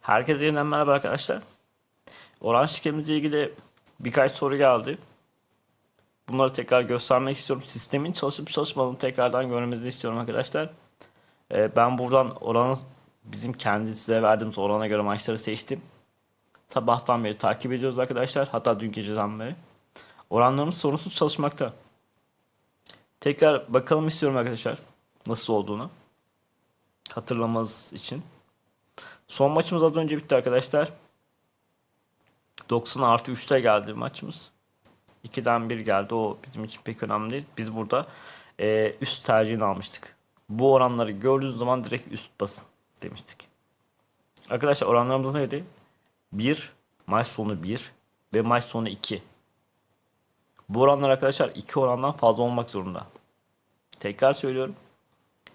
Herkese yeniden merhaba arkadaşlar. Oran şirketimizle ilgili birkaç soru geldi. Bunları tekrar göstermek istiyorum. Sistemin çalışıp çalışmadığını tekrardan görmenizi istiyorum arkadaşlar. Ee, ben buradan oranı bizim kendi size verdiğimiz orana göre maçları seçtim. Sabahtan beri takip ediyoruz arkadaşlar. Hatta dün geceden beri. Oranlarımız sorunsuz çalışmakta. Tekrar bakalım istiyorum arkadaşlar. Nasıl olduğunu. Hatırlamanız için. Son maçımız az önce bitti arkadaşlar. 90 artı 3'te geldi maçımız. 2'den 1 geldi. O bizim için pek önemli değil. Biz burada e, üst tercihini almıştık. Bu oranları gördüğünüz zaman direkt üst basın demiştik. Arkadaşlar oranlarımız neydi? 1, maç sonu 1 ve maç sonu 2. Bu oranlar arkadaşlar 2 orandan fazla olmak zorunda. Tekrar söylüyorum.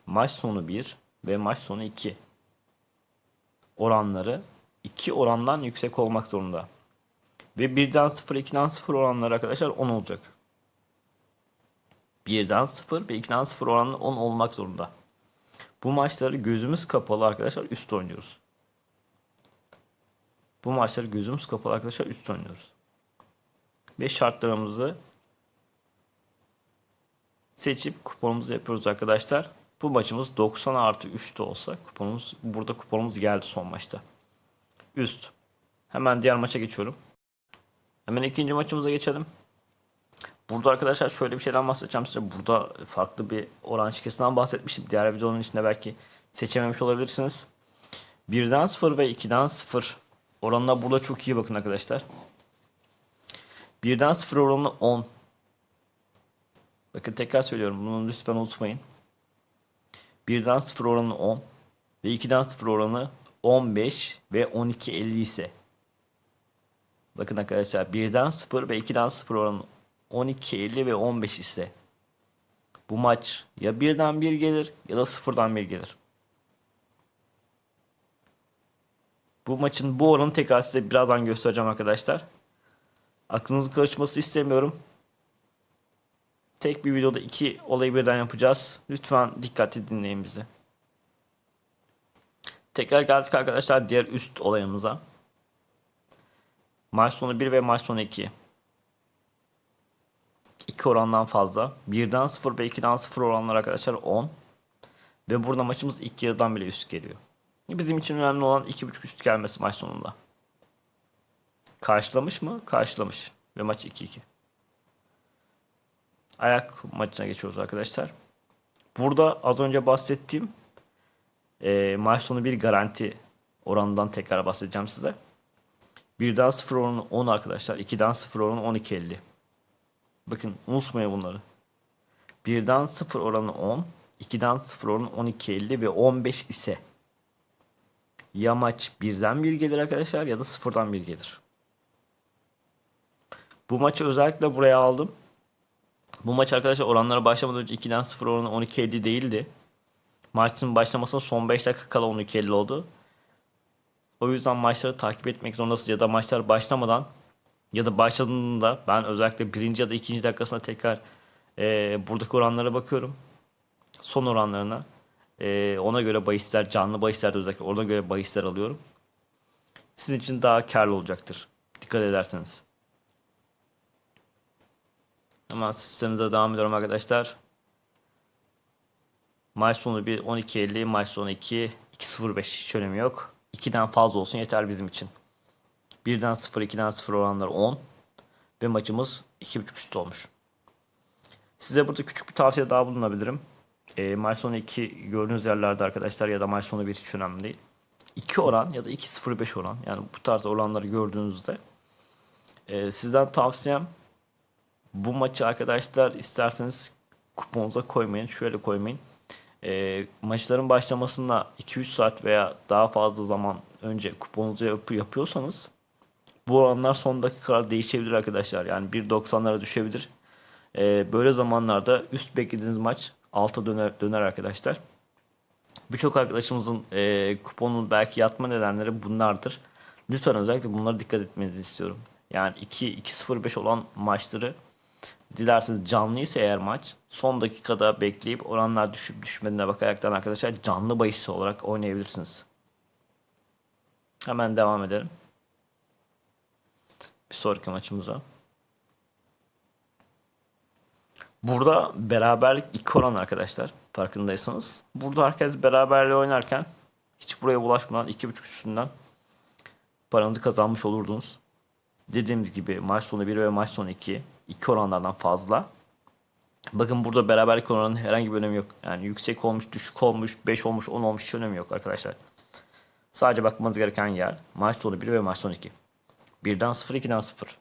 Maç sonu 1 ve maç sonu 2 oranları 2 orandan yüksek olmak zorunda. Ve 1'den 0, 2'den 0 oranları arkadaşlar 10 olacak. 1'den 0 ve 2'den 0 oranı 10 olmak zorunda. Bu maçları gözümüz kapalı arkadaşlar üst oynuyoruz. Bu maçları gözümüz kapalı arkadaşlar üst oynuyoruz. Ve şartlarımızı seçip kuponumuzu yapıyoruz arkadaşlar. Bu maçımız 90 artı 3'te olsa kuponumuz burada kuponumuz geldi son maçta. Üst. Hemen diğer maça geçiyorum. Hemen ikinci maçımıza geçelim. Burada arkadaşlar şöyle bir şeyden bahsedeceğim size. Burada farklı bir oran şirketinden bahsetmiştim. Diğer videonun içinde belki seçememiş olabilirsiniz. 1'den 0 ve 2'den 0 oranına burada çok iyi bakın arkadaşlar. 1'den 0 oranı 10. Bakın tekrar söylüyorum. Bunu lütfen unutmayın. 1'den 0 oranı 10 ve 2'den 0 oranı 15 ve 12.50 ise bakın arkadaşlar 1'den 0 ve 2'den 0 oranı 12.50 ve 15 ise bu maç ya 1'den 1 gelir ya da 0'dan 1 gelir. Bu maçın bu oranı tekrar size birazdan göstereceğim arkadaşlar. Aklınızın karışması istemiyorum. Tek bir videoda iki olayı birden yapacağız. Lütfen dikkatli dinleyin bizi. Tekrar geldik arkadaşlar diğer üst olayımıza. Maç sonu 1 ve maç sonu 2. 2 orandan fazla. 1'den 0 ve 2'den 0 oranlar arkadaşlar 10. Ve burada maçımız ilk yarıdan bile üst geliyor. Bizim için önemli olan 2.5 üst gelmesi maç sonunda. Karşılamış mı? Karşılamış. Ve maç 2-2 ayak maçına geçiyoruz arkadaşlar. Burada az önce bahsettiğim e, maç sonu bir garanti oranından tekrar bahsedeceğim size. 1'den 0 oranı 10 arkadaşlar. 2'den 0 oranı 12.50. Bakın unutmayın bunları. 1'den 0 oranı 10. 2'den 0 oranı 12.50 ve 15 ise ya maç 1'den 1 gelir arkadaşlar ya da 0'dan 1 gelir. Bu maçı özellikle buraya aldım. Bu maç arkadaşlar oranlara başlamadan önce 2'den 0 oranı 12.50 değildi. Maçın başlamasına son 5 dakika kala 12.50 oldu. O yüzden maçları takip etmek zorundasınız ya da maçlar başlamadan ya da başladığında ben özellikle birinci ya da ikinci dakikasına tekrar e, buradaki oranlara bakıyorum. Son oranlarına. E, ona göre bahisler, canlı bahisler özellikle ona göre bahisler alıyorum. Sizin için daha karlı olacaktır. Dikkat ederseniz. Hemen sistemimize devam ediyorum arkadaşlar. Maç sonu 1 12.50 maç sonu 2 2.05 hiç önemi yok. 2'den fazla olsun yeter bizim için. 1'den 0 2'den 0 oranlar 10 ve maçımız 2.5 üstü olmuş. Size burada küçük bir tavsiye daha bulunabilirim. E, maç sonu 2 gördüğünüz yerlerde arkadaşlar ya da maç sonu 1 hiç önemli değil. 2 oran ya da 2.05 oran yani bu tarz oranları gördüğünüzde e, sizden tavsiyem bu maçı arkadaşlar isterseniz kuponunuza koymayın. Şöyle koymayın. E, maçların başlamasında 2-3 saat veya daha fazla zaman önce kuponunuzu yap yapıyorsanız bu oranlar son dakikalar değişebilir arkadaşlar. Yani 1.90'lara düşebilir. E, böyle zamanlarda üst beklediğiniz maç alta döner, döner arkadaşlar. Birçok arkadaşımızın e, kuponun belki yatma nedenleri bunlardır. Lütfen özellikle bunlara dikkat etmenizi istiyorum. Yani 2-2-0-5 olan maçları Dilerseniz canlı ise eğer maç son dakikada bekleyip oranlar düşüp düşmediğine bakaraktan arkadaşlar canlı bahis olarak oynayabilirsiniz. Hemen devam edelim. Bir sonraki maçımıza. Burada beraberlik iki oran arkadaşlar. Farkındaysanız. Burada herkes beraberliği oynarken hiç buraya ulaşmadan 2.5 üstünden paranızı kazanmış olurdunuz. Dediğimiz gibi maç sonu 1 ve maç sonu 2 iki oranlardan fazla. Bakın burada beraberlik oranının herhangi bir önemi yok. Yani yüksek olmuş, düşük olmuş, 5 olmuş, 10 olmuş hiç önemi yok arkadaşlar. Sadece bakmanız gereken yer maç sonu 1 ve maç sonu 2. 1'den 0, 2'den 0.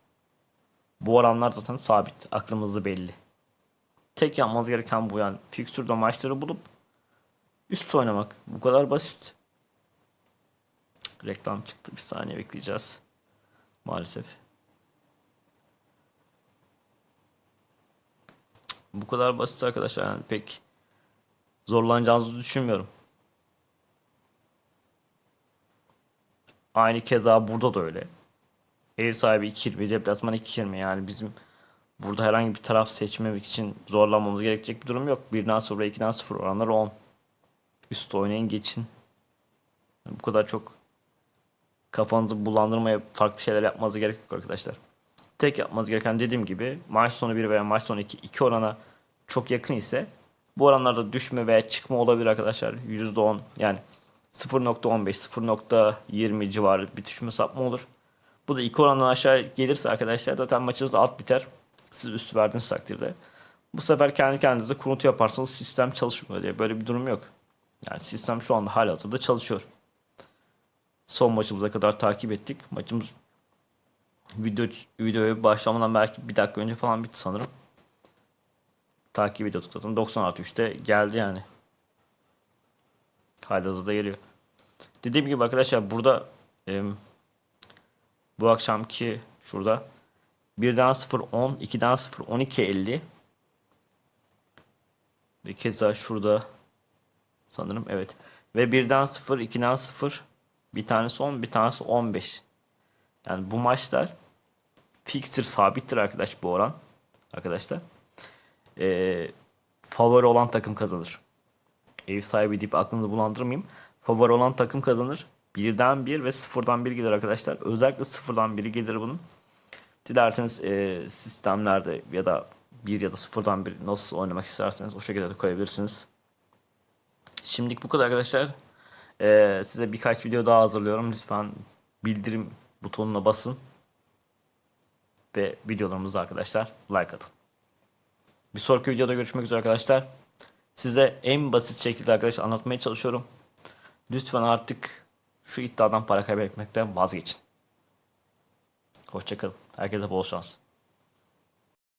Bu oranlar zaten sabit. Aklımızda belli. Tek yapmanız gereken bu yani. Fixture'da maçları bulup üst oynamak. Bu kadar basit. Reklam çıktı. Bir saniye bekleyeceğiz. Maalesef. Bu kadar basit arkadaşlar. Yani pek zorlanacağınızı düşünmüyorum. Aynı keza burada da öyle. Ev sahibi 2.20, deplasman 2.20 yani bizim burada herhangi bir taraf seçmemek için zorlanmamız gerekecek bir durum yok. 1'den 0 ve 2'den 0 oranları 10. Üst oynayın geçin. Bu kadar çok kafanızı bulandırmaya farklı şeyler yapmanıza gerek yok arkadaşlar. Tek yapmanız gereken dediğim gibi maç sonu 1 veya maç sonu 2 iki orana çok yakın ise bu oranlarda düşme veya çıkma olabilir arkadaşlar. %10 yani 0.15 0.20 civarı bir düşme sapma olur. Bu da iki orandan aşağı gelirse arkadaşlar zaten maçınız da alt biter. Siz üst verdiğiniz takdirde. Bu sefer kendi kendinize kuruntu yaparsanız sistem çalışmıyor diye böyle bir durum yok. Yani sistem şu anda halihazırda çalışıyor. Son maçımıza kadar takip ettik. Maçımız video videoya başlamadan belki bir dakika önce falan bitti sanırım. Takip ediyorduk zaten. 96 3'te geldi yani. Halihazırda geliyor. Dediğim gibi arkadaşlar burada em, bu akşamki şurada 1'den 0 10, 2'den 0 12 50. Ve keza şurada sanırım evet. Ve 1'den 0, 2'den 0 bir tanesi 10, bir tanesi 15. Yani bu maçlar fixture sabittir arkadaş bu oran. Arkadaşlar. Ee, favori olan takım kazanır. Ev sahibi deyip aklınızı bulandırmayayım. Favori olan takım kazanır. Birden bir ve sıfırdan bir gelir arkadaşlar. Özellikle sıfırdan biri gelir bunun. Dilerseniz e, sistemlerde ya da bir ya da sıfırdan bir nasıl oynamak isterseniz o şekilde de koyabilirsiniz. Şimdilik bu kadar arkadaşlar. E, size birkaç video daha hazırlıyorum. Lütfen bildirim butonuna basın. Ve videolarımızda arkadaşlar like atın. Bir sonraki videoda görüşmek üzere arkadaşlar. Size en basit şekilde arkadaşlar anlatmaya çalışıyorum. Lütfen artık şu iddiadan para kaybetmekten vazgeçin. Hoşçakalın. Herkese bol şans.